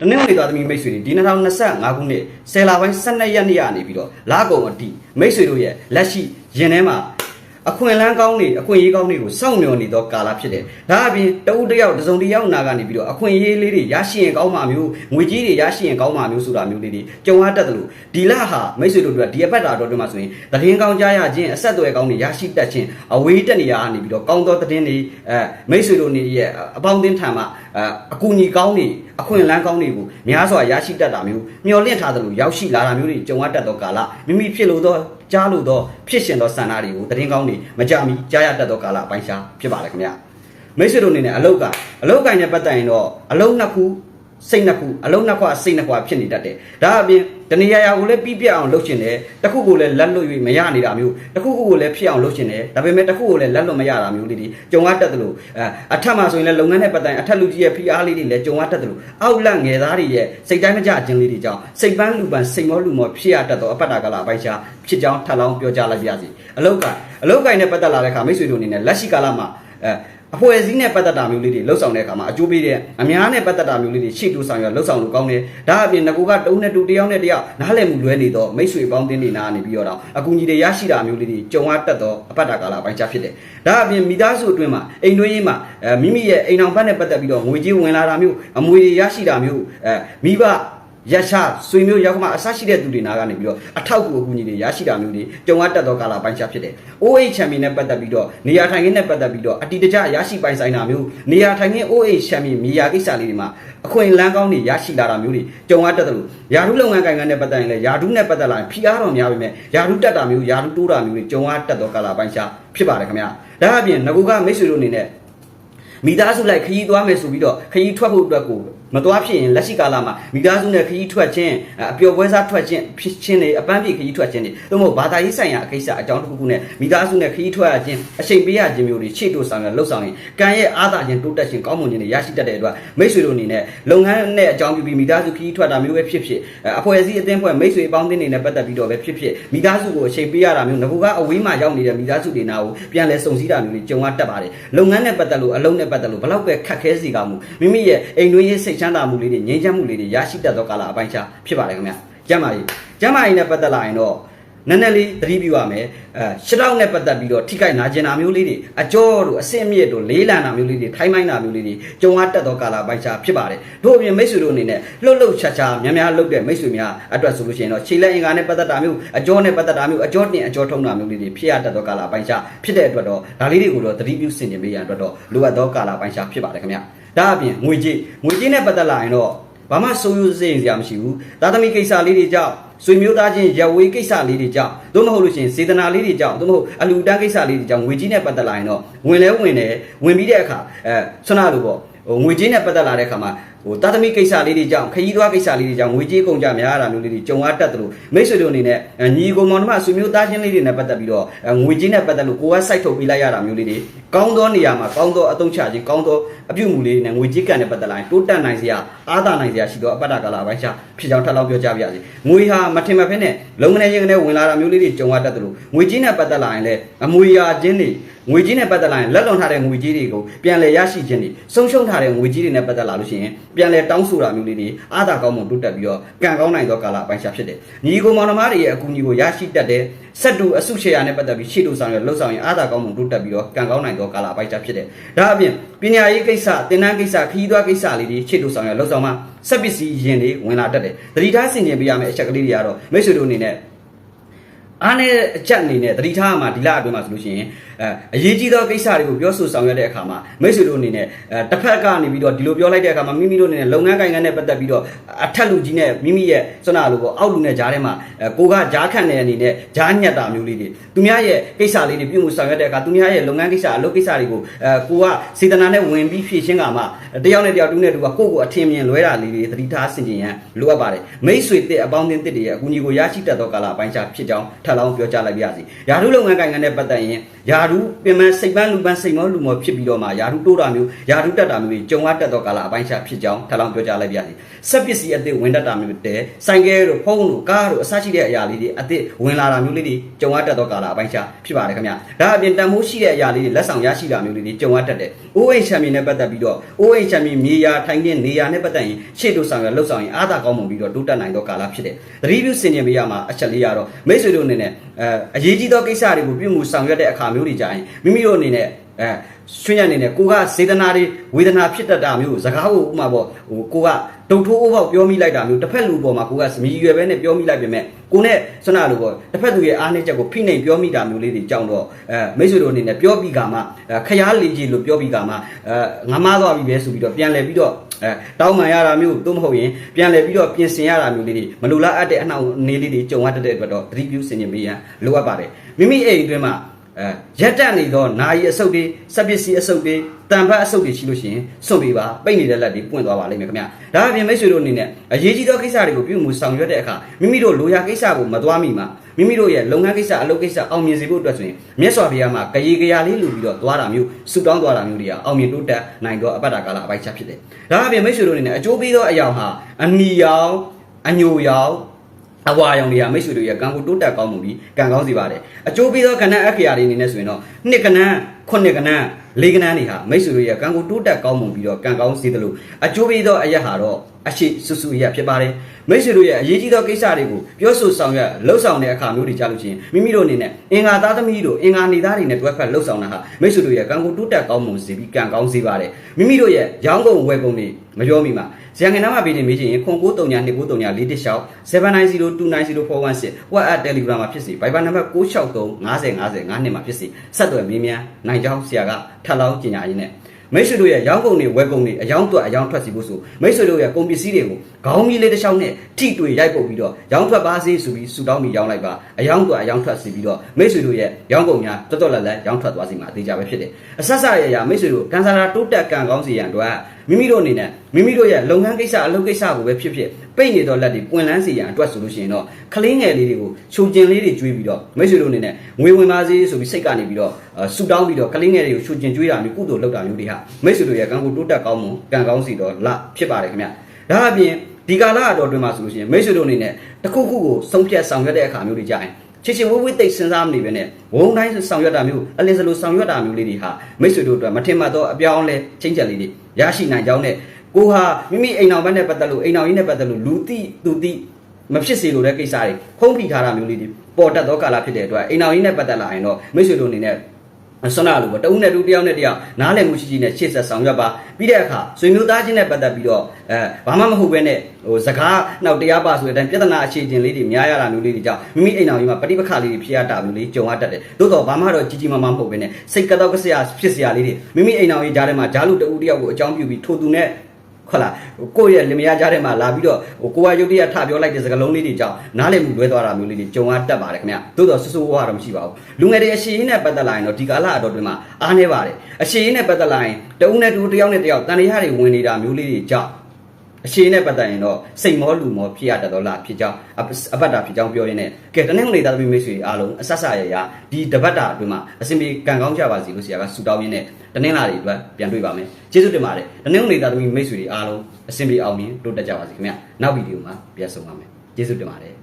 တနင်္ဂနွေသားသမီးမိတ်ဆွေတွေဒီ2025ခုနှစ်ဆယ်လပိုင်း12ရက်နေ့ကနေပြီးတော့လာကုန်အတီမိတ်ဆွေတို့ရဲ့လက်ရှိရင်ထဲမှာ အခွင့်အလန်းကောင်းတွေအခွင့်အရေးကောင်းတွေကိုစောင့်မျှော်နေသောကာလဖြစ်တယ်။ဒါအပြင်တဦးတစ်ယောက်တစ်စုံတစ်ယောက်နာကနေပြီးတော့အခွင့်အရေးလေးတွေရရှိရင်ကောင်းမှာမျိုးငွေကြီးတွေရရှိရင်ကောင်းမှာမျိုးဆိုတာမျိုးလေးတွေကြုံရတတ်တယ်လို့ဒီလဟာမိတ်ဆွေတို့တို့ဒီအပတ်တာတော်တို့မှာဆိုရင်သတင်းကောင်းကြားရခြင်းအဆက်အသွယ်ကောင်းတွေရရှိတတ်ခြင်းအဝေးတက်နေရကနေပြီးတော့ကောင်းသောသတင်းတွေအဲမိတ်ဆွေတို့နေရဲ့အပေါင်းအသင်းထံမှာအဲအကူအညီကောင်းတွေအခွင့်အလန်းကောင်းတွေကိုများစွာရရှိတတ်တာမျိုးမျှော်လင့်ထားသလိုရောက်ရှိလာတာမျိုးတွေကြုံရတတ်သောကာလမိမိဖြစ်လို့သော ကြားလို့သောဖြစ်ရှင်သောဆန္ဒတွေကိုသတင်းကောင်းတွေမကြမီကြားရတတ်သောကာလအပိုင်းခြားဖြစ်ပါတယ်ခင်ဗျာမိတ်ဆွေတို့အနေနဲ့အလုတ်က အလုတ်ကိုင်းနဲ့ပတ်သက်ရင်တော့အလုတ်နှစ်ခု စိတ်နှစ်ခုအလုံးနှစ်ခွစိတ်နှစ်ခွဖြစ်နေတတ်တယ်ဒါအပြင်တနေရာရာကိုလည်းပြီးပြတ်အောင်လုပ်ရှင်တယ်တခုကိုလည်းလက်လွတ်၍မရနေတာမျိုးတခုခုကိုလည်းဖြစ်အောင်လုပ်ရှင်တယ်ဒါပေမဲ့တခုကိုလည်းလက်လွတ်မရတာမျိုးလေးတွေကြုံရတတ်တယ်လို့အဲအထက်မှာဆိုရင်လည်းလုပ်ငန်းနဲ့ပတ်သက်ရင်အထက်လူကြီးရဲ့ဖိအားလေးတွေလည်းကြုံရတတ်တယ်လို့အောက်လက်ငယ်သားတွေရဲ့စိတ်တိုင်းမကြခြင်းလေးတွေကြောင့်စိတ်ပန်းလူပန်းစိတ်မောလူမောဖြစ်ရတတ်သောအပတ်တာကလာအပိုက်ချာဖြစ်ကြောင်းထပ်လောင်းပြောကြားလိုက်ပါရစေအလုတ်က အလုတ်ကိုင်းနဲ့ပတ်သက်လာတဲ့အခါမိတ်ဆွေတို့အနေနဲ့လက်ရှိကာလမှာအဲ အဖွဲ့အစည်းနဲ့ပတ်သက်တာမျိုးလေးတွေလှုပ်ဆောင်တဲ့အခါမှာအကျိုးပေးတဲ့အများနဲ့ပတ်သက်တာမျိုးလေးတွေရှေ့တူဆောင်ရလှုပ်ဆောင်လို့ကောင်းတယ်ဒါအပြင်ငကူကတုံးနဲ့တူတယောက်နဲ့တယောက်နားလည်မှုလွဲနေတော့မိတ်ဆွေပေါင်းတင်းနေနာနေပြီးတော့တော့အကူကြီးတွေရရှိတာမျိုးလေးတွေကြုံရတတ်တော့အပတ်တာကာလအပိုင်းခြားဖြစ်တယ်ဒါအပြင်မိသားစုအတွင်းမှာအိမ်တွင်းရေးမှာအဲမိမိရဲ့အိမ်အောင်ဖက်နဲ့ပတ်သက်ပြီးတော့ငွေကြေးဝင်လာတာမျိုးအမွေတွေရရှိတာမျိုးအဲမိဘ ရရှာဆွေမျိုးရောက်မှအဆရှိတဲ့သူတွေနာကနေပြီးတော့အထောက်အကူအကူကြီးတွေရရှိတာမျိုးတွေကြုံရတတ်သောကာလပိုင်းခြားဖြစ်တယ်။ OH ချန်ပီယံနဲ့ပတ်သက်ပြီးတော့နေရာထိုင်ခင်းနဲ့ပတ်သက်ပြီးတော့အတီတကျရရှိပိုင်ဆိုင်တာမျိုးနေရာထိုင်ခင်း OH ချန်ပီယံမြေယာကိစ္စလေးတွေမှာအခွင့်အလမ်းကောင်းတွေရရှိလာတာမျိုးတွေကြုံရတတ်တယ်လို့ယာရုလုပ်ငန်းကိုင်ငန်းနဲ့ပတ်သက်ရင်လည်းယာရုနဲ့ပတ်သက်လာရင်ဖိအားတော်များပေမဲ့ယာရုတက်တာမျိုးယာရုတိုးတာမျိုးတွေကြုံရတတ်သောကာလပိုင်းခြားဖြစ်ပါတယ်ခင်ဗျာ။ဒါအပြင်ငကူကမိတ်ဆွေတို့အနေနဲ့မိသားစုလိုက်ခရီးသွားမယ်ဆိုပြီးတော့ခရီးထွက်ဖို့အတွက်ကို မသွားဖြစ်ရင်လက်ရှိကာလမှာမိသားစုနဲ့ခရီးထွက်ခြင်းအပျော်ပွဲစားထွက်ခြင်းဖြစ်ခြင်းတွေအပန်းဖြေခရီးထွက်ခြင်းတွေသို့မဟုတ်ဘာသာရေးဆိုင်ရာအကိစ္စအကြောင်းတစ်ခုခုနဲ့မိသားစုနဲ့ခရီးထွက်ရခြင်းအချိန်ပေးရခြင်းမျိုးတွေရှေ့တိုးဆောင်ရလှုပ်ဆောင်ရင်ကံရဲ့အားသာခြင်းတိုးတက်ခြင်းကောင်းမွန်ခြင်းတွေရရှိတတ်တဲ့အတွက်မိတ်ဆွေတို့အနေနဲ့လုပ်ငန်းနဲ့အကြောင်းပြုပြီးမိသားစုခရီးထွက်တာမျိုးပဲဖြစ်ဖြစ်အဖွဲ့အစည်းအသင်းဖွဲ့မိတ်ဆွေအပေါင်းအသင်းတွေနဲ့ပတ်သက်ပြီးတော့ပဲဖြစ်ဖြစ်မိသားစုကိုအချိန်ပေးရတာမျိုးငကူကအဝေးမှာရောက်နေတဲ့မိသားစုတွေနာကိုပြန်လဲစုံစည်းတာမျိုးတွေကြုံရတတ်ပါတယ်လုပ်ငန်းနဲ့ပတ်သက်လို့အလုံးနဲ့ပတ်သက်လို့ဘလောက်ပဲခက်ခဲစီကမှုမိမိရဲ့အိမ်တွင်းရေးစိတ်ချမ်းသာမှုလေးတွေငြိမ်းချမ်းမှုလေးတွေရရှိတတ်သောကာလအပိုင်းခြားဖြစ်ပါတယ်ခင်ဗျကျမ်းမာရေးကျမ်းမာရေးနဲ့ပတ်သက်လာရင်တော့ နည်းနည်းလေးသတိပြုရမယ်အဲရှစ်တောက်နဲ့ပတ်သက်ပြီးတော့ထိခိုက်နာကျင်တာမျိုးလေးတွေအကျော်တို့အဆင့်မြင့်တို့လေးလံတာမျိုးလေးတွေထိုင်းမိုင်းတာမျိုးလေးတွေကြုံရတတ်သောကာလပိုင်းခြားဖြစ်ပါတယ်တို့အပြင်မိတ်ဆွေတို့အနေနဲ့လှုပ်လှုပ်ချာချာများများလှုပ်တဲ့မိတ်ဆွေများအတွက်ဆိုလို့ရှိရင်တော့ခြေလက်အင်္ဂါနဲ့ပတ်သက်တာမျိုးအကျော်နဲ့ပတ်သက်တာမျိုးအကျော်တင်အကျော်ထုံတာမျိုးလေးတွေဖြစ်ရတတ်သောကာလပိုင်းခြားဖြစ်တဲ့အတွက်တော့ဒါလေးတွေကိုတော့သတိပြုဆင်ခြင်ပေးရန်အတွက်တော့လိုအပ်သောကာလပိုင်းခြားဖြစ်ပါတယ်ခင်ဗျဒါအပြင်ငွေကြေးငွေကြေးနဲ့ပတ်သက်လာရင်တော့ဘာမှစိုးရိုးစိတ်စရာမရှိဘူးသာသမီကိစ္စလေးတွေကြောင့် ဆွေမျိုးသားချင်းရဝေးကိစ္စလေးတွေကြောင့်သို့မဟုတ်လို့ရှိရင်စေတနာလေးတွေကြောင့်သို့မဟုတ်အလူတန်းကိစ္စလေးတွေကြောင့်ငွေကြီးနဲ့ပတ်သက်လာရင်တော့ဝင်လဲဝင်တယ်ဝင်ပြီးတဲ့အခါအဲဆွနာလို့ပေါ့ဟိုငွေကြီးနဲ့ပတ်သက်လာတဲ့အခါမှာဟိုတာသမီကိစ္စလေးတွေကြောင့်ခရီးသွားကိစ္စလေးတွေကြောင့်ငွေကြေးကုန်ကြများတာမျိုးလေးတွေကြုံရတတ်တယ်လို့မိတ်ဆွေတို့အနေနဲ့ညီကိုမောင်နှမဆွေမျိုးသားချင်းလေးတွေနဲ့ပတ်သက်ပြီးတော့ငွေကြေးနဲ့ပတ်သက်လို့ကိုယ်ကစိုက်ထုတ်ပေးလိုက်ရတာမျိုးလေးတွေကောင်းသောနေရာမှာကောင်းသောအသုံးချခြင်းကောင်းသောအပြုမှုလေးတွေနဲ့ငွေကြေးကန်နဲ့ပတ်သက်လာရင်တိုးတက်နိုင်စရာအားသာနိုင်စရာရှိသောအပတ္တကာလပိုင်းခြားဖြစ်ကြောင်းထပ်လောင်းပြောကြပါရစေငွေဟာမထင်မှတ်ဖက်နဲ့လုံငနေရင်ကနေဝင်လာတာမျိုးလေးတွေကြုံရတတ်တယ်လို့ငွေကြေးနဲ့ပတ်သက်လာရင်လည်းအမွေရာချင်းတွေငွေကြေးနဲ့ပတ်သက်လာရင်လက်လွန်ထားတဲ့ငွေကြေးတွေကိုပြန်လည်ရရှိခြင်းတွေဆုံးရှုံးထားတဲ့ငွေကြေးတွေနဲ့ပတ်သက်လာလို့ရှိရင်ပြန်လည်တောင်းဆိုတာမျိုးလေးတွေအားသာကောင်းမွန်တိုးတက်ပြီးတော့ကံကောင်းနိုင်သောကာလအပိုင်းခြားဖြစ်တယ်ညီကိုမောင်နှမတွေရဲ့အကူအညီကိုရရှိတတ်တဲ့စက်တူအစုရှယ်ယာနဲ့ပတ်သက်ပြီးရှေ့တူဆောင်ရလှုပ်ဆောင်ရင်အားသာကောင်းမွန်တိုးတက်ပြီးတော့ကံကောင်းနိုင်သောကာလအပိုင်းခြားဖြစ်တယ်ဒါအပြင်ပညာရေးကိစ္စသင်တန်းကိစ္စခရီးသွားကိစ္စလေးတွေရှေ့တူဆောင်ရလှုပ်ဆောင်မှာစက်ပစ္စည်းယင်တွေဝင်လာတတ်တယ်သတိထားဆင်ခြင်ပေးရမယ့်အချက်ကလေးတွေကတော့မိတ်ဆွေတို့အနေနဲ့ အားနဲ့အချက်အနေနဲ့သတိထားမှာဒီလအတွင်းမှာဆိုလို့ရှိရင်အဲအရေးကြီးသောကိစ္စတွေကိုပြောဆိုဆောင်ရွက်တဲ့အခါမှာမိတ်ဆွေတို့အနေနဲ့အဲတစ်ဖက်ကနေပြီးတော့ဒီလိုပြောလိုက်တဲ့အခါမှာမိမိတို့အနေနဲ့လုပ်ငန်းကိုင်ငန်းနဲ့ပတ်သက်ပြီးတော့အထက်လူကြီးနဲ့မိမိရဲ့စွမ်းနာလိုပေါ့အောက်လူနဲ့ကြားထဲမှာအဲကိုကကြားခံတဲ့အနေနဲ့ကြားညက်တာမျိုးလေးတွေသူများရဲ့ကိစ္စလေးတွေပြုမှုဆောင်ရွက်တဲ့အခါသူများရဲ့လုပ်ငန်းကိစ္စအလုပ်ကိစ္စတွေကိုအဲကိုကစေတနာနဲ့ဝင်ပြီးဖြည့်ရှင်းကမှတယောက်နဲ့တယောက်တူနဲ့တူကကိုယ့်ကိုအထင်မြင်လွဲတာလေးတွေသတိထားဆင်ခြင်ရန်လိုအပ်ပါတယ်မိတ်ဆွေတစ်အပေါင်းအသင်းတစ်တွေရဲ့အကူအညီကိုရရှိတတ်သောကာလအပိုင်းခြားဖြစ်ကြောင်းထထပ်လောင်းပြောကြားလိုက်ပါရစေယာရုလုပ်ငန်းကိုင်ငန်းနဲ့ပတ်သက်ရင်ယာရုပင်မစိတ်ပန်းလူပန်းစိတ်မောလူမောဖြစ်ပြီးတော့မှယာရုတိုးတာမျိုးယာရုတက်တာမျိုးတွေကြုံရတက်တော့ကာလအပိုင်းခြားဖြစ်ကြောင်းထပ်လောင်းပြောကြားလိုက်ပါရစေစက်ပစ္စည်းအသစ်ဝင်တက်တာမျိုးတဲ့ဆိုင်ကဲတို့ဖုန်းတို့ကားတို့အစရှိတဲ့အရာလေးတွေအသစ်ဝင်လာတာမျိုးလေးတွေကြုံရတက်တော့ကာလအပိုင်းခြားဖြစ်ပါတယ်ခင်ဗျဒါအပြင်တန်မိုးရှိတဲ့အရာလေးတွေလက်ဆောင်ရရှိတာမျိုးလေးတွေကြုံရတက်တယ်အိုးအိမ်ချမ်းမြေနဲ့ပတ်သက်ပြီးတော့အိုးအိမ်ချမ်းမြေမြေယာထိုင်တဲ့နေရာနဲ့ပတ်သက်ရင်ရှေ့တို့ဆောင်ရလှုပ်ဆောင်ရင်အားသာကောင်းမှုပြီးတော့တိုးတက်နိုင်တော့ကာလဖြစ်တယ်သတိပြုစင်ကြင်ပေးရမှာအချက်လေးရတော့မိတ်ဆွေတို့အနေနဲ့အဲအရေးကြီးသောကိစ္စတွေကိုပြုမှုဆောင်ရွက်တဲ့အခါမျိုးတွေကြရင်မိမိတို့အနေနဲ့အဲဆွေးရနေနဲ့ကိုကစေတနာတွေဝေဒနာဖြစ်တတ်တာမျိုးစကားကိုဥမာပေါ့ဟိုကိုက ဒုတ်ထိုးအိုးပေါက်ပြောမိလိုက်တာမျိုးတစ်ဖက်လူပေါ်မှာကိုကမြည်ရွယ်ပဲနဲ့ပြောမိလိုက်ပေမဲ့ကိုနဲ့ဆွနာလိုပေါ့တစ်ဖက်သူရဲ့အားနည်းချက်ကိုဖိနှိမ်ပြောမိတာမျိုးလေးတွေကြောင့်တော့အဲမိတ်ဆွေတို့အနေနဲ့ပြောပြီးကမှခရားလီကြီးလို့ပြောပြီးကမှအဲငမားသွားပြီပဲဆိုပြီးတော့ပြန်လဲပြီးတော့အဲတောင်းပန်ရတာမျိုးသို့မဟုတ်ရင်ပြန်လဲပြီးတော့ပြင်ဆင်ရတာမျိုးလေးတွေမလိုလားအပ်တဲ့အနှောင့်အနေလေးတွေကြုံရတတ်တဲ့အတွက်တော့သတိပြုစင်ကြင်ပေးရန်လိုအပ်ပါတယ်မိမိအိမ်အတွင်းမှာ အဲရက်တက်နေသောနာယီအဆုပ်တွေစက်ပစ္စည်းအဆုပ်တွေတန်ဖတ်အဆုပ်တွေရှိလို့ရှိရင်စွန့်ပေးပါပိတ်နေတဲ့လက်တွေပွင့်သွားပါလိမ့်မယ်ခင်ဗျဒါအပြင်မိတ်ဆွေတို့အနေနဲ့အရေးကြီးသောကိစ္စတွေကိုပြုမှုဆောင်ရွက်တဲ့အခါမိမိတို့လိုရာကိစ္စကိုမသွားမိမှာမိမိတို့ရဲ့လုပ်ငန်းကိစ္စအလုပ်ကိစ္စအောင်မြင်စေဖို့အတွက်ဆိုရင်မြတ်စွာဘုရားမှာကြည်ကြရာလေးလူပြီးတော့သွားတာမျိုးဆူတောင်းသွားတာမျိုးတွေကအောင်မြင်တိုးတက်နိုင်သောအပတ္တကာလအပိုက်ချက်ဖြစ်တယ်ဒါအပြင်မိတ်ဆွေတို့အနေနဲ့အကျိုးပေးသောအရာဟာအနီရောင်အညိုရောင် အဝါရောင်တွေကမိတ်ဆွေတို့ရဲ့ကံကိုတိုးတက်ကောင်းမှုပြီးကံကောင်းစေပါတယ်အကျိုးပေးသောခဏအခရာတွေအနေနဲ့ဆိုရင်တော့နှစ်ကဏ္ဍခုနှစ်ကဏ္ဍလေးကဏ္ဍတွေဟာမိတ်ဆွေတို့ရဲ့ကံကိုတိုးတက်ကောင်းမှုပြီးတော့ကံကောင်းစေတယ်လို့အကျိုးပေးသောအရာဟာတော့အရှိဆူဆူရဖြစ်ပါတယ်မိတ်ဆွေတို့ရဲ့အရေးကြီးသောကိစ္စတွေကိုပြောဆိုဆောင်ရွက်လှုပ်ဆောင်တဲ့အခါမျိုးတွေကြားလို့ချင်းမိမိတို့အနေနဲ့အင်္ဂါသားသမီးတို့အင်္ဂါနေသားတွေနဲ့တွဲဖက်လှုပ်ဆောင်တာဟာမိတ်ဆွေတို့ရဲ့ကံကိုတိုးတက်ကောင်းမှုစေပြီးကံကောင်းစေပါတယ်မိမိတို့ရဲ့ရောင်းကုန်ဝယ်ကုန်တွေမပြောမိမှာဇန်ငင်နာမှာပေးနေမိချင်းခွန်939 293 4တစ်လျှောက်79029416 WhatsApp Telegram မှာဖြစ်စီ Viber နံပါတ်663 50 50 9နှစ်မှာဖြစ်စီဆက်သွယ်မေးမြန်းနိုင်ကြောင်းဆရာကထပ်လောင်းကြင်ညာရင်းနဲ့မိတ်ဆွေတို့ရဲ့ရောင်းကုန်တွေဝယ်ကုန်တွေအယောင်းတွက်အယောင်းထွက်စီဖို့ဆိုမိတ်ဆွေတို့ရဲ့ကုန်ပစ္စည်းတွေကိုခေါင်းကြီးလေးတစ်ချောင်းနဲ့ထိတွေ့ရိုက်ပုတ်ပြီးတော့ရောင်းထွက်ပါစေဆိုပြီးဆူတောင်းပြီးရောင်းလိုက်ပါအယောင်းတွက်အယောင်းထွက်စီပြီးတော့မိတ်ဆွေတို့ရဲ့ရောင်းကုန်များတော်တော်လက်လက်ရောင်းထွက်သွားစီမှာအသေးကြပဲဖြစ်တယ်အဆက်ဆက်ရရမိတ်ဆွေတို့ကန်ဆာလာတိုးတက်ကံကောင်းစီရန်အတွက် မိမိတို့အနေနဲ့မိမိတို့ရဲ့လုပ်ငန်းကိစ္စအလုပ်ကိစ္စကိုပဲဖြစ်ဖြစ်ပိတ်နေတော့လက်တွေပွင့်လန်းစီရန်အတွက်ဆိုလို့ရှိရင်တော့ကလေးငယ်လေးတွေကိုချိုကျင်လေးတွေကျွေးပြီးတော့မိတ်ဆွေတို့အနေနဲ့ငွေဝင်ပါစေဆိုပြီးစိတ်ကနေပြီးတော့ဆူတောင်းပြီးတော့ကလေးငယ်တွေကိုချိုကျင်ကျွေးတာမျိုးကုသိုလ်လုပ်တာမျိုးတွေဟာမိတ်ဆွေတို့ရဲ့ကံကိုတိုးတက်ကောင်းမှုကံကောင်းစီတော့လဖြစ်ပါတယ်ခင်ဗျဒါအပြင်ဒီကာလအတော်တွင်မှာဆိုလို့ရှိရင်မိတ်ဆွေတို့အနေနဲ့တစ်ခုခုကိုဆုံးဖြတ်ဆောင်ရွက်တဲ့အခါမျိုးတွေကြရင် ချစ်ချစ်ဝဝိသိစဉ်းစားမနေပဲနဲ့ဝုံတိုင်းဆောင်ရွက်တာမျိုးအလင်းစလိုဆောင်ရွက်တာမျိုးလေးတွေဟာမိတ်ဆွေတို့အတွက်မထင်မှတ်သောအပြောင်းအလဲချင်းချက်လေးတွေရရှိနိုင်ကြောင်းနဲ့ကိုဟာမိမိအိမ်အောင်ဘက်နဲ့ပတ်သက်လို့အိမ်အောင်ကြီးနဲ့ပတ်သက်လို့လူတိသူတိမဖြစ်စေလိုတဲ့ကိစ္စတွေဖုံးဖိထားတာမျိုးလေးတွေပေါ်တတ်သောကာလဖြစ်တဲ့အတွက်အိမ်အောင်ကြီးနဲ့ပတ်သက်လာရင်တော့မိတ်ဆွေတို့အနေနဲ့ ဆွမ်းနာလို့ပေါ့တဦးနဲ့တူတယောက်နဲ့တယောက်နားလည်မှုရှိရှိနဲ့ရှေ့ဆက်ဆောင်ရွက်ပါပြီးတဲ့အခါဆွေမျိုးသားချင်းနဲ့ပတ်သက်ပြီးတော့အဲဘာမှမဟုတ်ပဲနဲ့ဟိုစကားနောက်တရားပါဆိုတဲ့အတိုင်းပြဿနာအခြေချင်းလေးတွေများရတာမျိုးလေးတွေကြောင့်မိမိအိမ်တော်ကြီးမှာပဋိပက္ခလေးတွေဖြစ်ရတာမျိုးလေးကြုံရတတ်တယ်သို့တော့ဘာမှတော့ကြီးကြီးမားမားမဟုတ်ပဲနဲ့စိတ်ကတော့ကစရာဖြစ်စရာလေးတွေမိမိအိမ်တော်ကြီးကြားထဲမှာဂျာလူတဦးတယောက်ကိုအကြောင်းပြုပြီးထိုသူနဲ့ ဟုတ်လားကိုယ့်ရဲ့လင်မယားကြားထဲမှာလာပြီးတော့ဟိုကိုကရုတ်တရက်ထပြောလိုက်တဲ့စကားလုံးလေးတွေကြောင့်နားလည်မှုလွဲသွားတာမျိုးလေးတွေကြုံရတတ်ပါတယ်ခင်ဗျသို့တော့ဆူဆူဝါတော့မရှိပါဘူးလူငယ်တွေအရှိရင်နဲ့ပတ်သက်လာရင်တော့ဒီကာလအတော်တွင်မှာအားနေပါတယ်အရှိရင်နဲ့ပတ်သက်လာရင်တဦးနဲ့တူတယောက်နဲ့တယောက်တန်ရရတွေဝင်နေတာမျိုးလေးတွေကြောင့် အရှိနဲ့ပတ်သက်ရင်တော့စိတ်မောလူမောဖြစ်ရတတ်တော့လားဖြစ်ကြောင်းအပတ်တာဖြစ်ကြောင်းပြောရင်းနဲ့ကဲတနင်္ဂနွေသားသမီးမိတ်ဆွေအားလုံးအဆက်ဆရရဒီတပတ်တာအတွင်းမှာအစဉ်ပြေကံကောင်းကြပါစေလို့ဆရာကဆုတောင်းရင်းနဲ့တနင်္လာတွေအတွက်ပြန်တွေ့ပါမယ်ကျေးဇူးတင်ပါတယ်တနင်္ဂနွေသားသမီးမိတ်ဆွေတွေအားလုံးအစဉ်ပြေအောင်မြင်တိုးတက်ကြပါစေခင်ဗျနောက်ဗီဒီယိုမှာပြန်ဆုံပါမယ်ကျေးဇူးတင်ပါတယ်